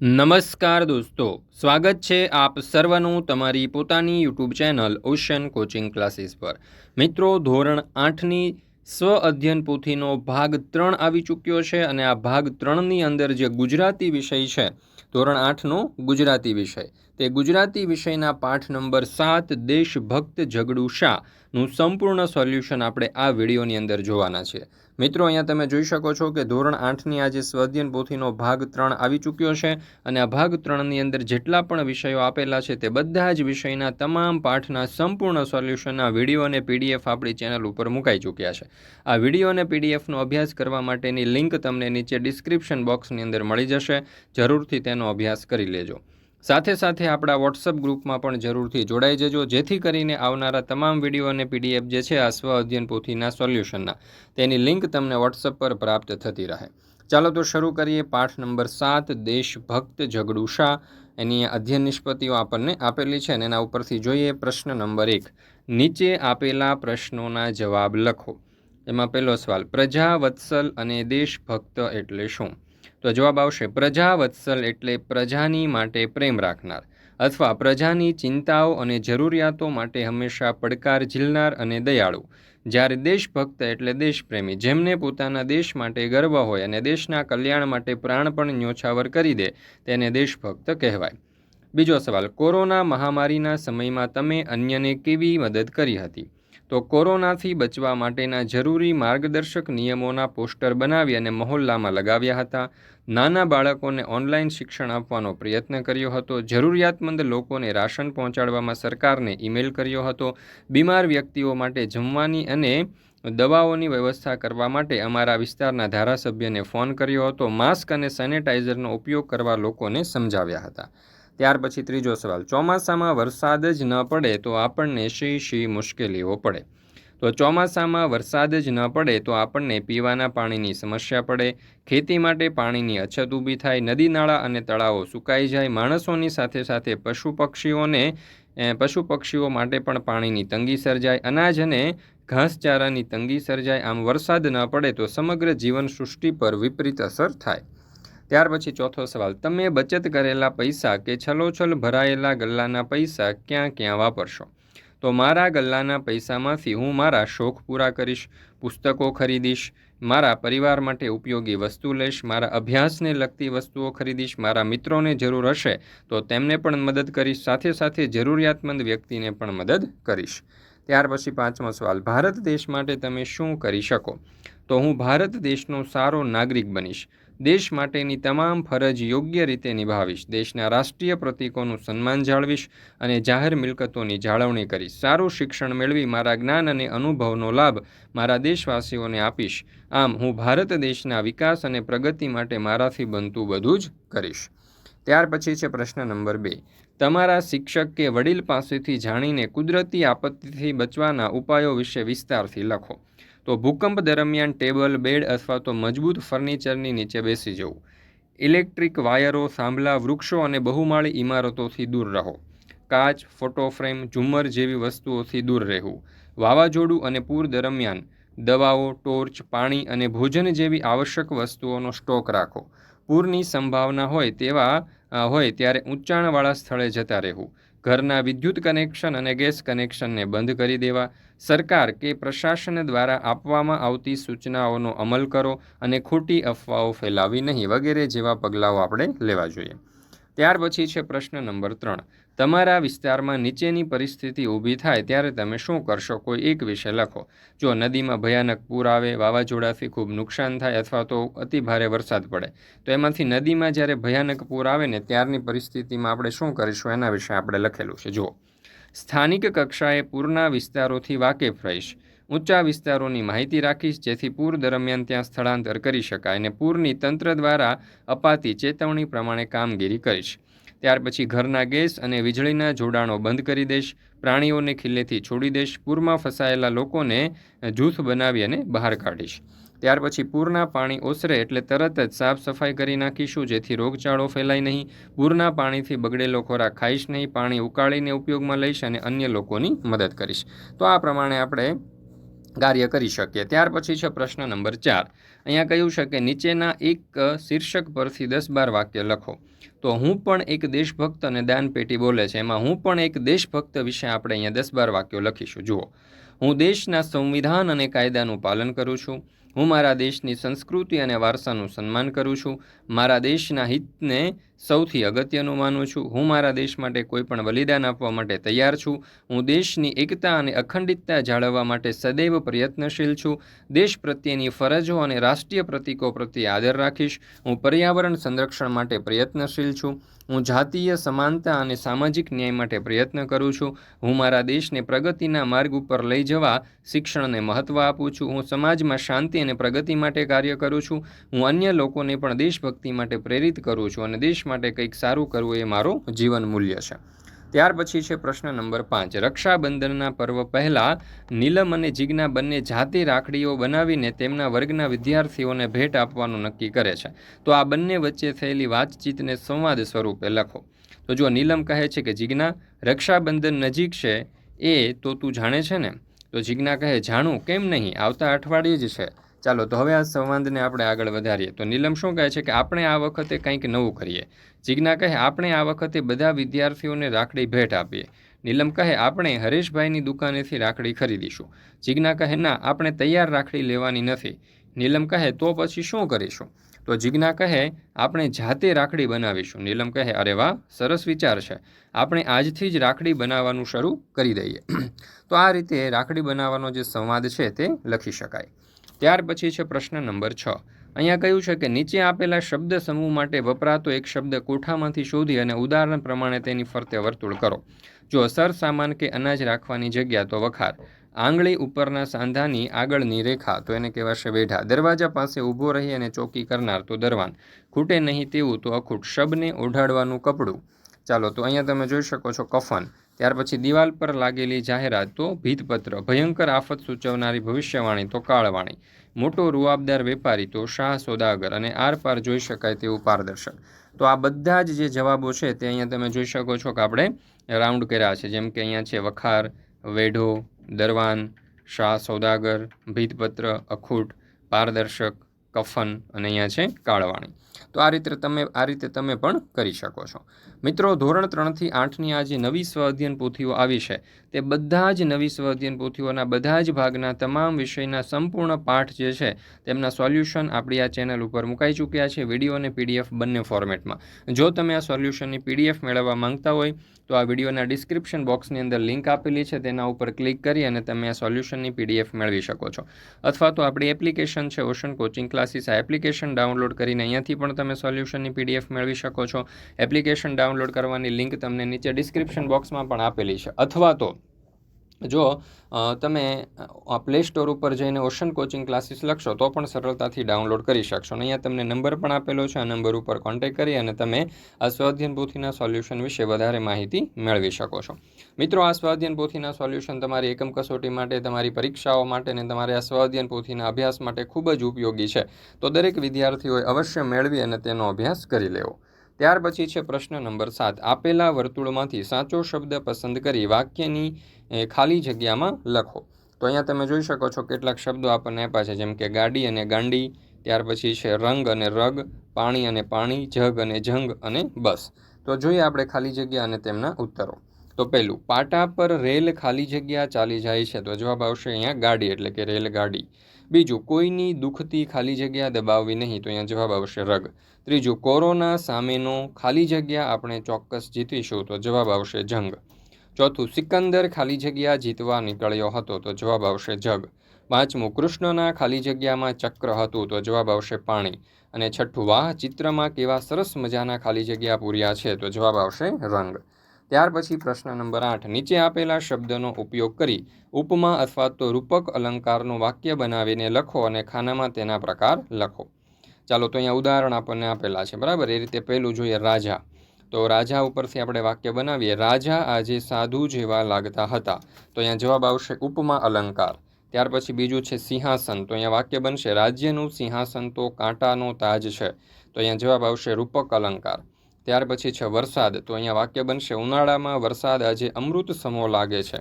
નમસ્કાર દોસ્તો, સ્વાગત છે આપ સર્વનું તમારી પોતાની YouTube channel ocean coaching classes પર. મિત્રો, ધોરણ આઠની સ્વ અધ્યયન પોથીનો ભાગ ત્રણ આવી ચૂક્યો છે અને આ ભાગ ત્રણની અંદર જે ગુજરાતી વિષય છે, ધોરણ આઠનો ગુજરાતી વિષય. તે ગુજરાતી વિષયના પાઠ નંબર સાત, દેશભક્ત જગડુ શાહનું સંપૂર્ણ સોલ્યુશન આપણે આ વિડીયોની અંદર જોવાના છે. મિત્રો, અહીંયા તમે જોઈ શકો છો કે ધોરણ આઠની આજે સ્વાધ્યન પોથીનો ભાગ ત્રણ આવી ચૂક્યો છે અને આ ભાગ ત્રણની અંદર જેટલા પણ વિષયો આપેલા છે તે બધા જ વિષયના તમામ પાઠના સંપૂર્ણ સોલ્યુશનના વીડિયો અને પીડીએફ આપણી ચેનલ ઉપર મુકાઈ ચૂક્યા છે. આ વીડિયો અને પીડીએફનો અભ્યાસ કરવા માટેની લિંક તમને નીચે ડિસ્ક્રિપ્શન બોક્સની અંદર મળી જશે. જરૂરથી તેનો અભ્યાસ કરી લેજો. સાથે સાથે આપણા વોટ્સઅપ ગ્રુપમાં પણ જરૂરથી જોડાઈ જજો. જેથી કરીને આવનારા તમામ વીડિયો અને પીડીએફ જે છે, આ સ્વ અધ્યયન પોથીના સોલ્યુશનના, તેની લિંક તમને વોટ્સઅપ પર પ્રાપ્ત થતી રહે. ચાલો તો શરૂ કરીએ પાઠ નંબર સાત, દેશભક્ત ઝઘડુ શાહ એની અધ્યયન નિષ્પત્તિઓ આપણને આપેલી છે અને એના ઉપરથી જોઈએ પ્રશ્ન નંબર એક. નીચે આપેલા પ્રશ્નોના જવાબ લખો. એમાં પહેલો સવાલ પ્રજા વત્સલ અને દેશભક્ત એટલે શું? તો જવાબ આવશે પ્રજા વત્સલ એટલે પ્રજાની માટે પ્રેમ રાખનાર અથવા પ્રજાની ચિંતાઓ અને જરૂરિયાતો માટે હંમેશા પડકાર ઝીલનાર અને દયાળુ. જ્યારે દેશભક્ત એટલે દેશપ્રેમી, જેમને પોતાના દેશ માટે ગર્વ હોય અને દેશના કલ્યાણ માટે પ્રાણ પણ ન્યોછાવર કરી દે, તેને દેશભક્ત કહેવાય. બીજો સવાલ, કોરોના મહામારીના સમયમાં તમે અન્યને કેવી મદદ કરી હતી? તો કોરોનાથી બચવા માટેના જરૂરી માર્ગદર્શક નિયમોના પોસ્ટર બનાવી અને મહોલ્લામાં લગાવ્યા હતા. નાના બાળકોને ઓનલાઈન શિક્ષણ આપવાનો પ્રયત્ન કર્યો હતો. જરૂરિયાતમંદ લોકોને રાશન પહોંચાડવામાં સરકારને ઈમેલ કર્યો હતો. બીમાર વ્યક્તિઓ માટે જમવાની અને દવાઓની વ્યવસ્થા કરવા માટે અમારા વિસ્તારના ધારાસભ્યને ફોન કર્યો હતો. માસ્ક અને સેનેટાઇઝરનો ઉપયોગ કરવા લોકોને સમજાવ્યા હતા. ત્યાર પછી ત્રીજો સવાલ, ચોમાસામાં વરસાદ જ ન પડે તો આપણને શી શી મુશ્કેલીઓ પડે? તો ચોમાસામાં વરસાદ જ ન પડે તો આપણને પીવાના પાણીની સમસ્યા પડે, ખેતી માટે પાણીની અછત ઊભી થાય, નદી નાળા અને તળાવો સુકાઈ જાય, માણસોની સાથે સાથે પશુ પક્ષીઓને પશુ પક્ષીઓ માટે પણ પાણીની તંગી સર્જાય, અનાજ અને ઘાસચારાની તંગી સર્જાય. આમ વરસાદ ન પડે તો સમગ્ર જીવન સૃષ્ટિ પર વિપરીત અસર થાય. ત્યાર પછી ચોથો સવાલ, તમે બચત કરેલા પૈસા કે છલોછલ ભરાયેલા ગલ્લાના પૈસા ક્યાં ક્યાં વાપરશો? તો મારા ગલ્લાના પૈસામાંથી હું મારા શોખ પૂરા કરીશ, પુસ્તકો ખરીદીશ, મારા પરિવાર માટે ઉપયોગી વસ્તુ લઈશ, મારા અભ્યાસને લગતી વસ્તુઓ ખરીદીશ, મારા મિત્રોને જરૂર હશે, તો તેમને પણ મદદ કરીશ, સાથે સાથે જરૂરિયાતમંદ વ્યક્તિને પણ મદદ કરીશ. ત્યાર પછી પાંચમો સવાલ, ભારત દેશ માટે તમે શું કરી શકો? તો હું ભારત દેશનો સારો નાગરિક બનીશ. દેશ માટેની તમામ ફરજ યોગ્ય રીતે નિભાવીશ. દેશના રાષ્ટ્રીય પ્રતીકોનું સન્માન જાળવીશ અને જાહેર મિલકતોની જાળવણી કરીશ. સારું શિક્ષણ મેળવી મારા જ્ઞાન અને અનુભવનો લાભ મારા દેશવાસીઓને આપીશ. આમ હું ભારત દેશના વિકાસ અને પ્રગતિ માટે મારાથી બનતું બધું જ કરીશ. ત્યાર પછી છે પ્રશ્ન નંબર બે. તમારા શિક્ષક કે વડીલ પાસેથી જાણીને કુદરતી આપત્તિથી બચવાના ઉપાયો વિશે વિસ્તારથી લખો. તો ભૂકંપ દરમિયાન ટેબલ, બેડ અથવા તો મજબૂત ફર્નિચરની નીચે બેસી જવું. ઇલેક્ટ્રિક વાયરો સાંભળા વૃક્ષો અને બહુમાળી ઇમારતોથી દૂર રહો. કાચ, ફોટો ફ્રેમ, ઝુમ્મર જેવી વસ્તુઓથી દૂર રહેવું. વાવાઝોડું અને પૂર દરમિયાન દવાઓ, ટોર્ચ, પાણી અને ભોજન જેવી આવશ્યક વસ્તુઓનો સ્ટોક રાખો. પૂરની સંભાવના હોય તેવા હોય ત્યારે ઊંચાણવાળા સ્થળે જતા રહેવું. ઘરના વિદ્યુત કનેક્શન અને ગેસ કનેક્શનને બંધ કરી દેવા, સરકાર કે પ્રશાસન દ્વારા આપવામાં આવતી સૂચનાઓનો અમલ કરો અને ખોટી અફવાઓ ફેલાવી નહીં, વગેરે જેવા પગલાઓ આપણે લેવા જોઈએ. ત્યાર પછી છે પ્રશ્ન નંબર ત્રણ. તમારા વિસ્તારમાં નીચેની પરિસ્થિતિ ઊભી થાય ત્યારે તમે શું કરશો? કોઈ એક વિશે લખો. જો નદીમાં ભયાનક પૂર આવે, વાવાઝોડાથી ખૂબ નુકસાન થાય અથવા તો અતિ ભારે વરસાદ પડે, તો એમાંથી નદીમાં જ્યારે ભયાનક પૂર આવે ને ત્યારની પરિસ્થિતિમાં આપણે શું કરીશું? એના વિશે આપણે લખેલું છે. જુઓ. સ્થાનિક કક્ષાએ પૂરના વિસ્તારોથી વાકેફ રહીશ. ઊંચા વિસ્તારોની માહિતી રાખીશ, જેથી પૂર દરમિયાન ત્યાં સ્થળાંતર કરી શકાય અને પૂરની તંત્ર દ્વારા અપાતી ચેતવણી પ્રમાણે કામગીરી કરીશ. ત્યાર પછી ઘરના ગેસ અને વીજળીના જોડાણો બંધ કરી દઈશ પ્રાણીઓને ખિલ્લેથી છોડી દઈશ પૂરમાં ફસાયેલા લોકોને જૂથ બનાવી અને બહાર કાઢીશ. ત્યાર પછી પૂરના પાણી ઓસરે એટલે તરત જ સાફ સફાઈ કરી નાખીશું, જેથી રોગચાળો ફેલાય નહીં. પૂરના પાણીથી બગડેલો ખોરાક ખાઈશ નહીં, પાણી ઉકાળીને ઉપયોગમાં લઈશ અને અન્ય લોકોની મદદ કરીશ. તો આ પ્રમાણે આપણે કાર્ય કરી શકીએ. ત્યાર પછી છે પ્રશ્ન નંબર ચાર. અહીંયા કહ્યું છે કે નીચેના એક શીર્ષક પરથી દસ બાર વાક્ય લખો. તો હું પણ એક દેશભક્ત અને દાનપેટી બોલે છે. એમાં હું પણ એક દેશભક્ત વિશે આપણે અહીંયા દસ બાર વાક્યો લખીશું. જુઓ. હું દેશના સંવિધાન અને કાયદાનું પાલન કરું છું. હું મારા દેશની સંસ્કૃતિ અને વારસાનું સન્માન કરું છું. મારા દેશના હિતને સૌથી અગત્યનું માનું છું. હું મારા દેશ માટે કોઈ પણ બલિદાન આપવા માટે તૈયાર છું. હું દેશની એકતા અને અખંડિતતા જાળવવા માટે સદૈવ પ્રયત્નશીલ છું. દેશ પ્રત્યેની ફરજો અને રાષ્ટ્રીય પ્રતીકો પ્રત્યે આદર રાખીશ. હું પર્યાવરણ સંરક્ષણ માટે પ્રયત્નશીલ છું. હું જાતીય સમાનતા અને સામાજિક ન્યાય માટે પ્રયત્ન કરું છું. હું મારા દેશને પ્રગતિના માર્ગ ઉપર લઈ જવા શિક્ષણને મહત્ત્વ આપું છું. હું સમાજમાં શાંતિ અને પ્રગતિ માટે કાર્ય કરું છું. હું અન્ય લોકોને પણ દેશભક્તિ માટે પ્રેરિત કરું છું અને દેશ માટે કંઈક સારું કરવું એ મારું જીવન મૂલ્ય છે. ત્યાર પછી છે પ્રશ્ન નંબર પાંચ. રક્ષાબંધનના પર્વ પહેલાં નીલમ અને જીજ્ઞા બંને જાતે રાખડીઓ બનાવીને તેમના વર્ગના વિદ્યાર્થીઓને ભેટ આપવાનું નક્કી કરે છે. તો આ બંને વચ્ચે થયેલી વાતચીતને સંવાદ સ્વરૂપે લખો. તો જો નીલમ કહે છે કે જીજ્ઞા, રક્ષાબંધન નજીક છે એ તો તું જાણે છે ને? તો જીજ્ઞા કહે, જાણું, કેમ નહીં? આવતા અઠવાડિયે જ છે. ચાલો, તો હવે આ સંવાદને આપણે આગળ વધારીએ. તો નીલમ શું કહે છે કે આપણે આ વખતે કંઈક નવું કરીએ? જીજ્ઞા કહે, આપણે આ વખતે બધા વિદ્યાર્થીઓને રાખડી ભેટ આપીએ. નીલમ કહે, આપણે હરેશભાઈની દુકાનેથી રાખડી ખરીદીશું. જીજ્ઞા કહે, ના, આપણે તૈયાર રાખડી લેવાની નથી. નીલમ કહે, તો પછી શું કરીશું? તો જીજ્ઞા કહે, આપણે જાતે રાખડી બનાવીશું. નીલમ કહે, અરે વાહ, સરસ વિચાર છે. આપણે આજથી જ રાખડી બનાવવાનું શરૂ કરી દઈએ. તો આ રીતે રાખડી બનાવવાનો જે સંવાદ છે તે લખી શકાય. ત્યાર પછી છે પ્રશ્ન નંબર છ. અહીંયા કહ્યું છે કે નીચે આપેલા શબ્દ સમૂહ માટે વપરાતો એક શબ્દ કોઠામાંથી શોધી અને ઉદાહરણ પ્રમાણે તેની ફરતે વર્તુળ કરો. જો સર સામાન કે અનાજ રાખવાની જગ્યા તો વખાર. આંગળી ઉપરના સાંધાની આગળની રેખા તો એને કહેવાશે વેઢા. દરવાજા પાસે ઊભો રહી અને ચોકી કરનાર તો દરવાન. ખૂટે નહીં તેવું તો અખૂટ. શબને ઓઢાડવાનું કપડું. ચાલો, તો અહીંયા તમે જોઈ શકો છો કફન. ત્યાર પછી દિવાલ પર લાગેલી જાહેરાત, તો ભીતપત્ર, ભયંકર આફત સૂચવનારી ભવિષ્યવાણી, તો કાળવાણી. મોટો રૂઆબદાર વેપારી, તો શાહ સોદાગર અને આરપાર જોઈ શકાય તેવું પારદર્શક. તો આ બધા જ જે જવાબો છે, તે અહીંયા તમે જોઈ શકો છો કે આપણે રાઉન્ડ કર્યા છે. જેમ કે અહીંયા છે વખાર, વેઢો, દરવાન, શાહ સોદાગર, ભીતપત્ર, અખૂટ, પારદર્શક કફન અને અહીંયા છે કાળવાણી. તો આ રીતે તમે, આ રીતે તમે પણ કરી શકો છો. મિત્રો, ધોરણ ત્રણથી આઠની આ જે નવી સ્વ અધ્યયન પોથીઓ આવી છે, તે બધા જ નવી સ્વ અધ્યયન પોથીઓના બધા જ ભાગના તમામ વિષયના સંપૂર્ણ પાઠ જે છે, તેમના સોલ્યુશન આપણી આ ચેનલ ઉપર મુકાઈ ચૂક્યા છે, વીડિયો અને પીડીએફ બંને ફોર્મેટમાં. જો તમે આ સોલ્યુશનની પીડીએફ મેળવવા માંગતા હોય, તો આ વિડીયોના ડિસ્ક્રિપ્શન બોક્સની અંદર લિંક આપેલી છે, તેના ઉપર ક્લિક કરી અને તમે આ સોલ્યુશનની પીડીએફ મેળવી શકો છો. અથવા તો આપણી એપ્લિકેશન છે, ઓશન કોચિંગ ક્લાસીસ આ એપ્લિકેશન ડાઉનલોડ કરીને અહીંયાથી પણ તમે સોલ્યુશનની પીડીએફ મેળવી શકો છો. એપ્લિકેશન ડાઉનલોડ કરવાની લિંક તમને નીચે ડિસ્ક્રિપ્શન બોક્સમાં પણ આપેલી છે. અથવા તો જો તમે પ્લે સ્ટોર ઉપર જઈને ઓશન કોચિંગ ક્લાસીસ લખશો, તો પણ સરળતાથી ડાઉનલોડ કરી શકશો. અને અહીંયા તમને નંબર પણ આપેલો છે, આ નંબર ઉપર કોન્ટેક કરી અને તમે આ સ્વાધ્યન પોથીના સોલ્યુશન વિશે વધારે માહિતી મેળવી શકો છો. મિત્રો, આ સ્વાધ્યન પોથીના સોલ્યુશન તમારી એકમ કસોટી માટે, તમારી પરીક્ષાઓ માટે અને તમારી આ સ્વાધ્યન પોથીના અભ્યાસ માટે ખૂબ જ ઉપયોગી છે. તો દરેક વિદ્યાર્થીઓએ અવશ્ય મેળવી અને તેનો અભ્યાસ કરી લેવો. ત્યાર પછી છે પ્રશ્ન નંબર સાત. આપેલા વર્તુળમાંથી સાચો શબ્દ પસંદ કરી વાક્યની ખાલી જગ્યામાં લખો. તો અહીંયા તમે જોઈ શકો છો કેટલાક શબ્દો આપણને આપ્યા છે, જેમ કે ગાડી અને ગાંડી, ત્યાર પછી છે રંગ અને રગ, પાણી અને પાણી, જગ અને જંગ અને બસ. તો જોઈએ આપણે ખાલી જગ્યા અને તેમના ઉત્તરો. તો પહેલું, પાટા પર રેલ ખાલી જગ્યા ચાલી જાય છે તો જવાબ આવશે અહીંયા ગાડી, એટલે કે રેલગાડી. બીજું, કોઈની દુઃખતી ખાલી જગ્યા દબાવવી નહીં તો અહીંયા જવાબ આવશે રગ. ત્રીજું, કોરોના સામેનો ખાલી જગ્યા આપણે ચોક્કસ જીતીશું તો જવાબ આવશે જંગ. ચોથું, સિકંદર ખાલી જગ્યા જીતવા નીકળ્યો હતો તો જવાબ આવશે જગ. પાંચમું, કૃષ્ણના ખાલી જગ્યામાં ચક્ર હતું તો જવાબ આવશે પાણી. અને છઠ્ઠું, વાહ, ચિત્રમાં કેવા સરસ મજાના ખાલી જગ્યા પૂર્યા છે તો જવાબ આવશે રંગ. ત્યાર પછી પ્રશ્ન નંબર આઠ. નીચે આપેલા શબ્દનો ઉપયોગ કરી ઉપમા અથવા તો રૂપક અલંકારનું વાક્ય બનાવીને લખો અને ખાનામાં તેના પ્રકાર લખો. ચાલો તો અહીંયા ઉદાહરણ આપણને આપેલા છે, બરાબર? એ રીતે પહેલું જોઈએ રાજા. તો રાજા ઉપરથી આપણે વાક્ય બનાવીએ. રાજા આજે સાધુ જેવા લાગતા હતા. તો અહીંયા જવાબ આવશે ઉપમા અલંકાર. ત્યાર પછી બીજું છે સિંહાસન. તો અહીંયા વાક્ય બનશે, રાજ્યનું સિંહાસન તો કાંટાનો તાજ છે. તો અહીંયા જવાબ આવશે રૂપક અલંકાર. ત્યાર પછી છે વરસાદ. તો અહીંયા વાક્ય બનશે, ઉનાળામાં વરસાદ આજે અમૃત સમો લાગે છે.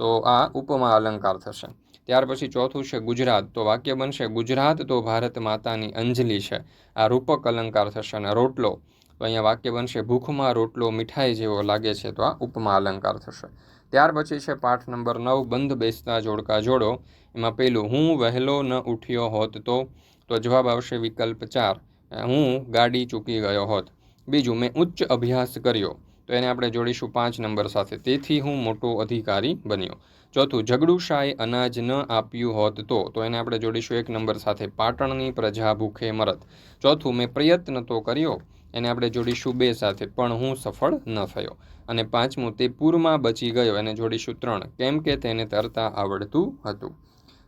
તો આ ઉપમા અલંકાર થશે. ત્યાર પછી ચોથું છે ગુજરાત. તો વાક્ય બનશે, ગુજરાત તો ભારત માતાની અંજલિ છે. આ રૂપક અલંકાર થશે અને રોટલો. તો અહીંયા વાક્ય બનશે, ભૂખમાં રોટલો મીઠાઈ જેવો લાગે છે. તો આ ઉપમા અલંકાર થશે. ત્યાર પછી છે પાઠ નંબર નવ, બંધ બેસતા જોડકા જોડો. એમાં પહેલું હું વહેલો ન ઉઠ્યો હોત તો? તો જવાબ આવશે વિકલ્પ ચાર, હું ગાડી ચૂકી ગયો હોત. બીજું મેં ઉચ્ચ અભ્યાસ કર્યો. તો એને આપણે જોડીશું પાંચ નંબર સાથે. તેથી હું મોટો અધિકારી બન્યો. ચોથું, ઝઘડુશાએ અનાજ ન આપ્યું હોત તો. તો એને આપણે જોડીશું એક નંબર સાથે, પાટણની પ્રજા ભૂખે મરત. ચોથું, મેં પ્રયત્ન તો કર્યો. એને આપણે જોડીશું બે સાથે, પણ હું સફળ ન થયો. અને પાંચમું, તે પૂરમાં બચી ગયો. એને જોડીશું ત્રણ. કેમ કે તેને તરતા આવડતું હતું.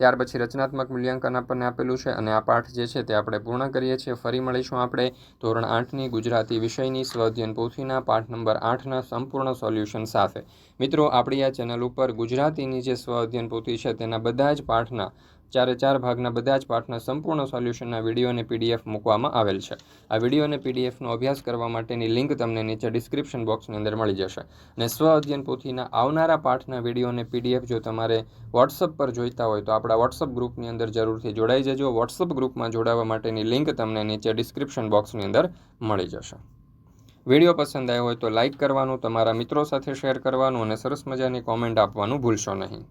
ત્યાર પછી રચનાત્મક મૂલ્યાંકન આપણને આપેલું છે અને આ પાઠ જે છે તે આપણે પૂર્ણ કરીએ છીએ. ફરી મળીશું આપણે ધોરણ આઠની ગુજરાતી વિષયની સ્વઅધ્યયન પોથીના પાઠ નંબર આઠના સંપૂર્ણ સોલ્યુશન સાથે. મિત્રો, આપણી આ ચેનલ ઉપર ગુજરાતીની જે સ્વઅધ્યયન પોથી છે તેના બધા જ પાઠના ચારે ચાર ભાગના બધા જ પાઠના સંપૂર્ણ સોલ્યુશનના વીડિયો અને પીડીએફ મૂકવામાં આવેલ છે. આ વીડિયો અને પીડીએફનો અભ્યાસ કરવા માટેની લિંક તમને નીચે ડિસ્ક્રિપ્શન બોક્સની અંદર મળી જશે. અને સ્વ અધ્યયન પોથીના આવનારા પાઠના વીડિયો અને પીડીએફ જો તમારે વોટ્સઅપ પર જોઈતા હોય તો આપણા વોટ્સઅપ ગ્રુપની અંદર જરૂરથી જોડાઈ જજો. વોટ્સઅપ ગ્રુપમાં જોડાવા માટેની લિંક તમને નીચે ડિસ્ક્રિપ્શન બોક્સની અંદર મળી જશે. વીડિયો પસંદ આવ્યો હોય તો લાઇક કરવાનું, તમારા મિત્રો સાથે શેર કરવાનું અને સરસ મજાની કોમેન્ટ આપવાનું ભૂલશો નહીં.